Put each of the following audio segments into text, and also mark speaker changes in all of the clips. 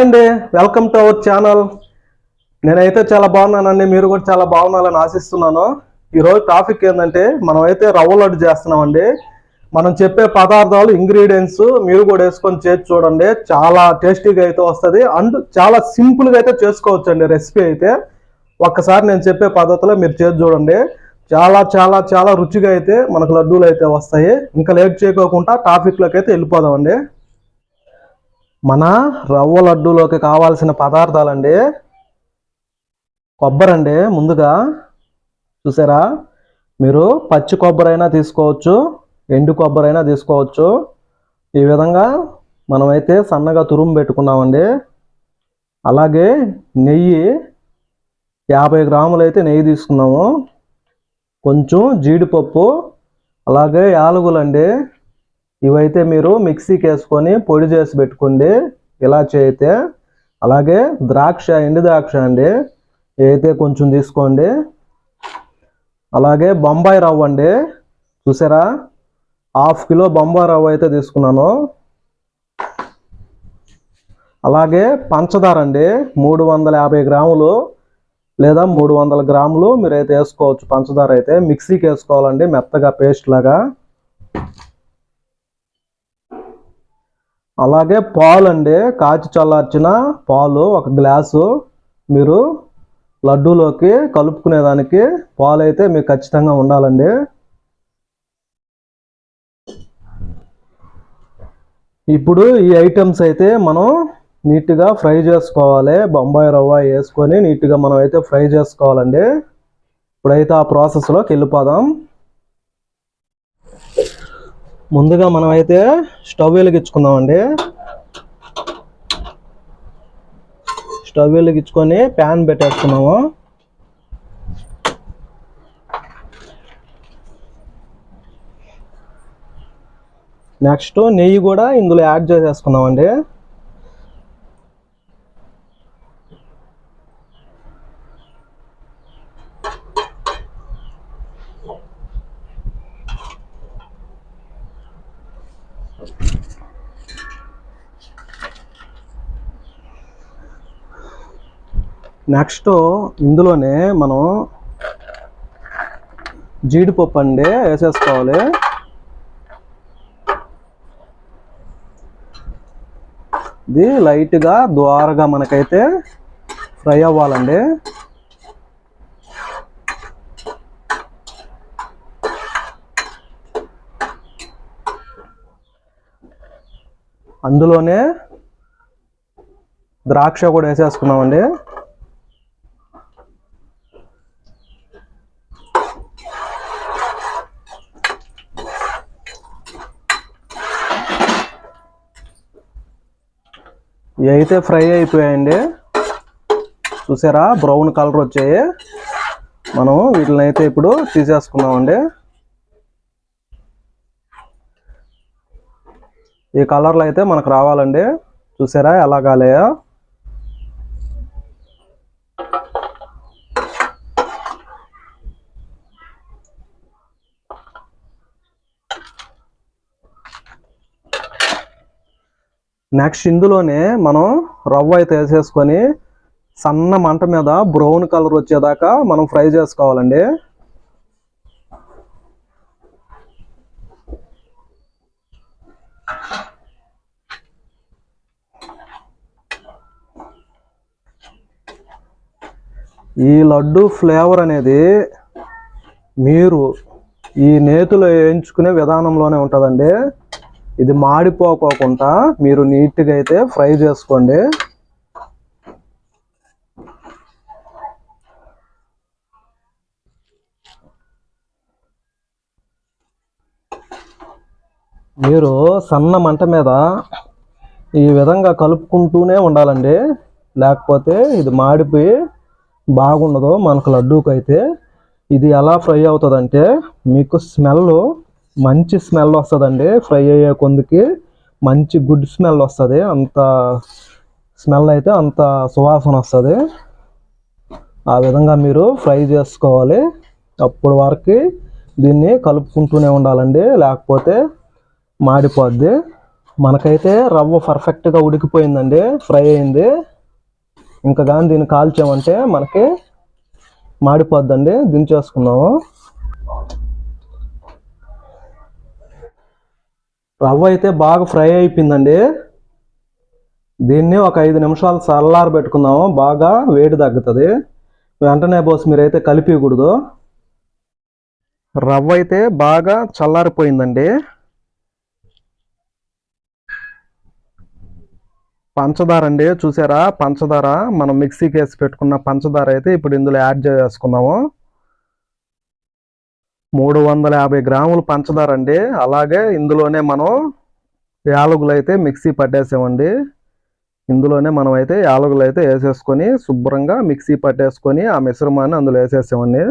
Speaker 1: And అండి welcome to our channel నేనైతే చాలా బాగున్నానండి మీరు కూడా చాలా బాగున్నారని ఆశిస్తున్నాను. ఈరోజు టాపిక్ ఏంటంటే మనం అయితే రవ్వ లడ్డు చేస్తున్నామండి. మనం చెప్పే పదార్థాలు ఇంగ్రీడియంట్స్ మీరు కూడా వేసుకొని చేసి చూడండి. చాలా టేస్టీగా అయితే వస్తుంది. అండ్ చాలా సింపుల్గా అయితే చేసుకోవచ్చు అండి రెసిపీ అయితే. ఒక్కసారి నేను చెప్పే పద్ధతిలో మీరు చేసి చూడండి. చాలా చాలా చాలా రుచిగా అయితే మనకు లడ్డూలు అయితే వస్తాయి. ఇంకా లేట్ చేయకోకుండా టాపిక్లోకి అయితే వెళ్ళిపోదామండి. మన రవ్వ లడ్డూలోకి కావాల్సిన పదార్థాలండి. కొబ్బరి అండి ముందుగా చూసారా? మీరు పచ్చి కొబ్బరి అయినా తీసుకోవచ్చు ఎండు కొబ్బరి అయినా తీసుకోవచ్చు. ఈ విధంగా మనమైతే సన్నగా తురుము పెట్టుకున్నామండి. అలాగే నెయ్యి యాభై గ్రాములు అయితే నెయ్యి తీసుకున్నాము. కొంచెం జీడిపప్పు అలాగే యాలకులండి. ఇవైతే మీరు మిక్సీకి వేసుకొని పొడి చేసి పెట్టుకోండి ఇలాచి అయితే అలాగే ద్రాక్ష ఎండు ద్రాక్ష అండి అయితే కొంచెం తీసుకోండి. అలాగే బొంబాయి రవ్వ అండి చూసారా? హాఫ్ కిలో బొంబాయి రవ్వ అయితే తీసుకున్నాను. అలాగే పంచదార అండి మూడు వందల యాభై గ్రాములు లేదా మూడు వందల గ్రాములు మీరైతే వేసుకోవచ్చు. పంచదార అయితే మిక్సీకి వేసుకోవాలండి మెత్తగా పేస్ట్ లాగా. అలాగే పాలు అండి కాచి చల్లార్చిన పాలు ఒక గ్లాసు మీరు లడ్డూలోకి కలుపుకునేదానికి పాలు అయితే మీకు ఖచ్చితంగా ఉండాలండి. ఇప్పుడు ఈ ఐటమ్స్ అయితే మనం నీట్గా ఫ్రై చేసుకోవాలి. బొంబాయి రవ్వ వేసుకొని నీట్గా మనం అయితే ఫ్రై చేసుకోవాలండి. ఇప్పుడైతే ఆ ప్రాసెస్లోకి వెళ్ళిపోదాం. ముందుగా మనం అయితే స్టవ్ వెలిగించుకుందామండి. స్టవ్ వెలిగించుకొని ప్యాన్ పెట్టేసుకున్నాము. నెక్స్ట్ నెయ్యి కూడా ఇందులో యాడ్ చేసేసుకున్నామండి నెక్స్ట్ ఇందులోనే మనం జీడిపప్పు అండి వేసేసుకోవాలి. ఇది లైట్గా ద్వారగా మనకైతే ఫ్రై అవ్వాలండి. అందులోనే ద్రాక్ష కూడా వేసేసుకున్నామండి. ఇవి అయితే ఫ్రై అయిపోయాయండి. చూసారా? బ్రౌన్ కలర్ వచ్చాయి. మనం వీటిని అయితే ఇప్పుడు తీసేసుకున్నామండి. ఈ కలర్లో అయితే మనకు రావాలండి. చూసారా? ఎలా కాలేయా నెక్స్ట్ ఇందులోనే మనం రవ్వ అయితే వేసేసుకొని సన్న మంట మీద బ్రౌన్ కలర్ వచ్చేదాకా మనం ఫ్రై చేసుకోవాలండి. ఈ లడ్డు ఫ్లేవర్ అనేది మీరు ఈ నేతిలో వేయించుకునే విధానంలోనే ఉంటుందండి. ఇది మాడిపోకోకుండా మీరు నీట్గా అయితే ఫ్రై చేసుకోండి. మీరు సన్న మంట మీద ఈ విధంగా కలుపుకుంటూనే ఉండాలండి. లేకపోతే ఇది మాడిపోయి బాగుండదు మనకు లడ్డూకి అయితే ఇది ఎలా ఫ్రై అవుతుందంటే మీకు స్మెల్ మంచి స్మెల్ వస్తుందండి. ఫ్రై అయ్యే కొందికి మంచి గుడ్ స్మెల్ వస్తుంది. అంత స్మెల్ అయితే అంత సువాసన వస్తుంది. ఆ విధంగా మీరు ఫ్రై చేసుకోవాలి. అప్పుడు వరకు దీన్ని కలుపుకుంటూనే ఉండాలండి. లేకపోతే మాడిపోద్ది. మనకైతే రవ్వ పర్ఫెక్ట్గా ఉడికిపోయిందండి. ఫ్రై అయింది. ఇంకా కానీ దీన్ని కాల్చామంటే మనకి మాడిపోద్దండి. దించేసుకున్నాము. రవ్వ అయితే బాగా ఫ్రై అయిపోయిందండి. దీన్ని ఒక ఐదు నిమిషాలు చల్లార పెట్టుకుందాము. బాగా వేడి తగ్గుతుంది. వెంటనే బోస్ మీరైతే కలిపియకూడదు రవ్వ అయితే బాగా చల్లారిపోయిందండి. పంచదార అండి చూసారా? పంచదార మనం మిక్సీకి వేసి పెట్టుకున్న పంచదార అయితే ఇప్పుడు ఇందులో యాడ్ చేసుకున్నాము మూడు వందల యాభై గ్రాములు పంచదార అండి. అలాగే ఇందులోనే మనం యాలకులు అయితే మిక్సీ పట్టేసామండి. ఇందులోనే మనం అయితే యాలకులు అయితే వేసేసుకొని శుభ్రంగా మిక్సీ పట్టేసుకొని ఆ మిశ్రమాన్ని అందులో వేసేసామండి.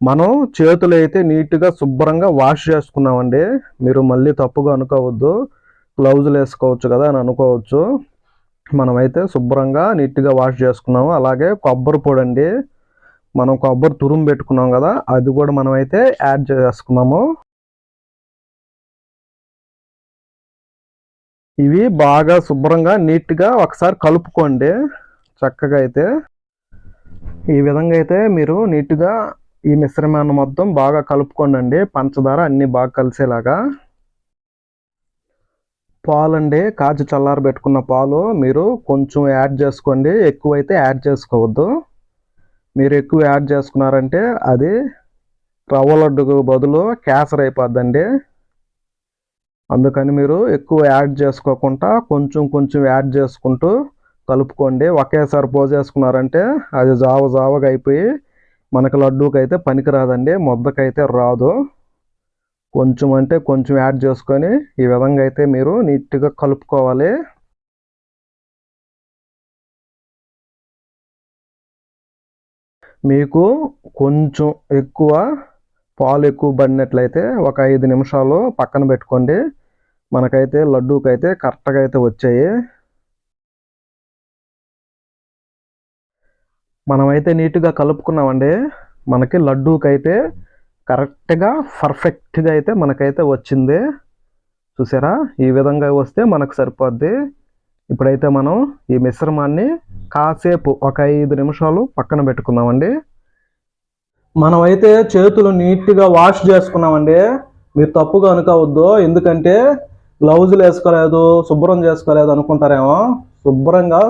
Speaker 1: మనం చేతులు అయితే నీట్గా శుభ్రంగా వాష్ చేసుకున్నామండి. మీరు మళ్ళీ తప్పుగా అనుకోవద్దు. గ్లౌజులు వేసుకోవచ్చు కదా అని అనుకోవచ్చు. మనమైతే శుభ్రంగా నీట్గా వాష్ చేసుకున్నాము. అలాగే కొబ్బరి పొడి అండి మనం కొబ్బరి తురుము పెట్టుకున్నాం కదా అది కూడా మనమైతే యాడ్ చేసుకున్నాము. ఇవి బాగా శుభ్రంగా నీట్గా ఒకసారి కలుపుకోండి. చక్కగా అయితే. ఈ విధంగా అయితే మీరు నీట్గా ఈ మిశ్రమాన్ని మొత్తం బాగా కలుపుకోండి పంచదార అన్నీ బాగా కలిసేలాగా. పాలు అండి కాచి చల్లారి పెట్టుకున్న పాలు మీరు కొంచెం యాడ్ చేసుకోండి ఎక్కువైతే యాడ్ చేసుకోవద్దు. మీరు ఎక్కువ యాడ్ చేసుకున్నారంటే అది రవ్వ లడ్డుకు బదులు క్యాసర్ అయిపోద్దండి. అందుకని మీరు ఎక్కువ యాడ్ చేసుకోకుండా కొంచెం కొంచెం యాడ్ చేసుకుంటూ కలుపుకోండి. ఒకేసారి పోసేసుకున్నారంటే అది జావ జావగా అయిపోయి మనకు లడ్డూకి అయితే పనికిరాదండి ముద్దకైతే రాదు. కొంచెం అంటే కొంచెం యాడ్ చేసుకొని ఈ విధంగా అయితే మీరు నీట్గా కలుపుకోవాలి. మీకు కొంచెం ఎక్కువ పాలు ఎక్కువ పడినట్లయితే ఒక ఐదు నిమిషాలు పక్కన పెట్టుకోండి. మనకైతే లడ్డూకి అయితే కరెక్ట్గా అయితే వచ్చాయి. మనమైతే నీట్గా కలుపుకున్నామండి. మనకి లడ్డూకి అయితే కరెక్ట్గా పర్ఫెక్ట్గా అయితే మనకైతే వచ్చింది. చూసారా? ఈ విధంగా వస్తే మనకు సరిపోద్ది. ఇప్పుడైతే మనం ఈ మిశ్రమాన్ని కాసేపు ఒక ఐదు నిమిషాలు పక్కన పెట్టుకుందామండి. మనమైతే చేతులు నీట్గా వాష్ చేసుకున్నామండి. మీరు తప్పుగా అనుకోవద్దు. ఎందుకంటే గ్లౌజులు వేసుకోలేదు శుభ్రం చేసుకోలేదు అనుకుంటారేమో. శుభ్రంగా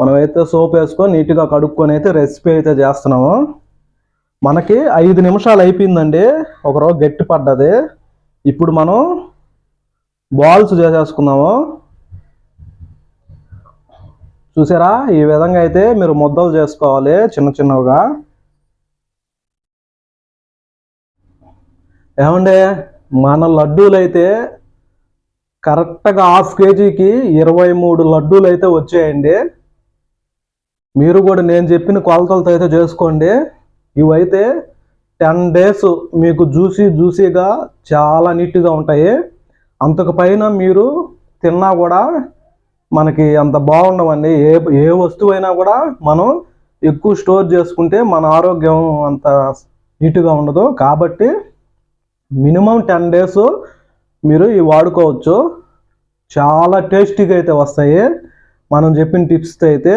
Speaker 1: మనమైతే సోప్ వేసుకొని నీట్గా కడుక్కొని అయితే రెసిపీ అయితే చేస్తున్నాము. మనకి ఐదు నిమిషాలు అయిపోయిందండి. ఒకరోజు గట్టి పడ్డది. ఇప్పుడు మనం బాల్స్ చేసేసుకుందాము. చూసారా? ఈ విధంగా అయితే మీరు ముద్దలు చేసుకోవాలి చిన్న చిన్నవిగా. ఏమండే? మన లడ్డూలు అయితే కరెక్ట్గా హాఫ్ కేజీకి ఇరవై మూడు లడ్డూలు అయితే వచ్చాయండి. మీరు కూడా నేను చెప్పిన కొలతలతో అయితే చేసుకోండి. ఇవైతే టెన్ డేస్ మీకు జ్యూసీ జ్యూసీగా చాలా నీట్గా ఉంటాయి. అంతకు పైన మీరు తిన్నా కూడా మనకి అంత బాగుండవండి. ఏ ఏ వస్తువైనా కూడా మనం ఎక్కువ స్టోర్ చేసుకుంటే మన ఆరోగ్యం అంత నీట్గా ఉండదు. కాబట్టి మినిమం టెన్ డేస్ మీరు ఇవి వాడుకోవచ్చు. చాలా టేస్టీగా అయితే వస్తాయి. మనం చెప్పిన టిప్స్తో అయితే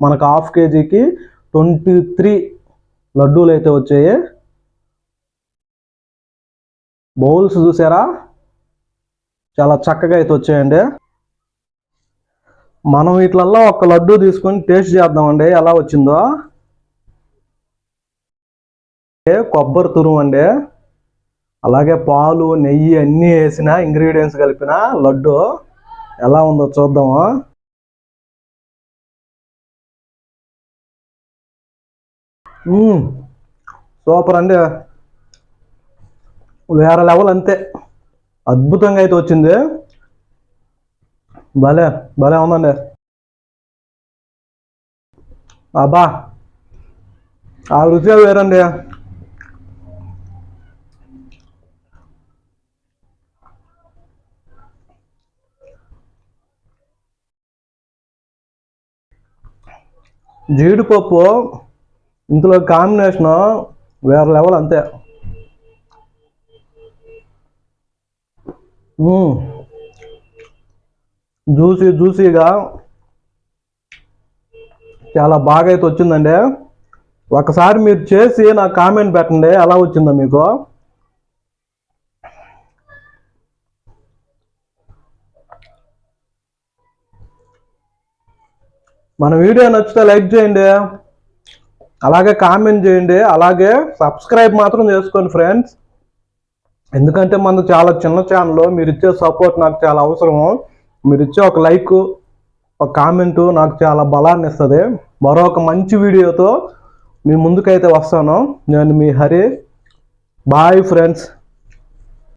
Speaker 1: మనకు హాఫ్ కేజీకి ట్వంటీ త్రీ లడ్డూలు అయితే వచ్చాయి. బౌల్స్ చూసారా? చాలా చక్కగా అయితే వచ్చాయండి. మనం వీటిలల్లో ఒక లడ్డు తీసుకొని టేస్ట్ చేద్దామండి. ఎలా వచ్చిందో. కొబ్బరి తురుము అండి. అలాగే పాలు నెయ్యి అన్నీ వేసిన ఇంగ్రీడియంట్స్ కలిపిన లడ్డు. ఎలా ఉందో చూద్దాము. సూపర్ అండి. వేరే లెవెల్ అంతే. అద్భుతంగా అయితే వచ్చింది. భలే భలే ఉందండి. అబ్బా ఆ రుచి వేరండి. జీడిపప్పు ఇందులో కాంబినేషన్ వేరే లెవెల్ అంతే. జ్యూసీ జ్యూసీగా చాలా బాగా అయితే వచ్చిందండి. ఒకసారి మీరు చేసి నాకు కామెంట్ పెట్టండి ఎలా వచ్చిందో మీకు. మన వీడియో నచ్చితే లైక్ చేయండి. అలాగే కామెంట్ చేయండి. అలాగే సబ్స్క్రైబ్ మాత్రం చేసుకోండి ఫ్రెండ్స్ ఎందుకంటే మనది చాలా చిన్న ఛానల్ మీరు ఇచ్చే సపోర్ట్ నాకు చాలా అవసరము మీరు ఇచ్చే ఒక లైక్ ఒక కామెంట్ నాకు చాలా బలాన్ని ఇస్తుంది. మరొక మంచి వీడియోతో మీ ముందుకైతే వస్తాను. నేను మీ హరి. Bye friends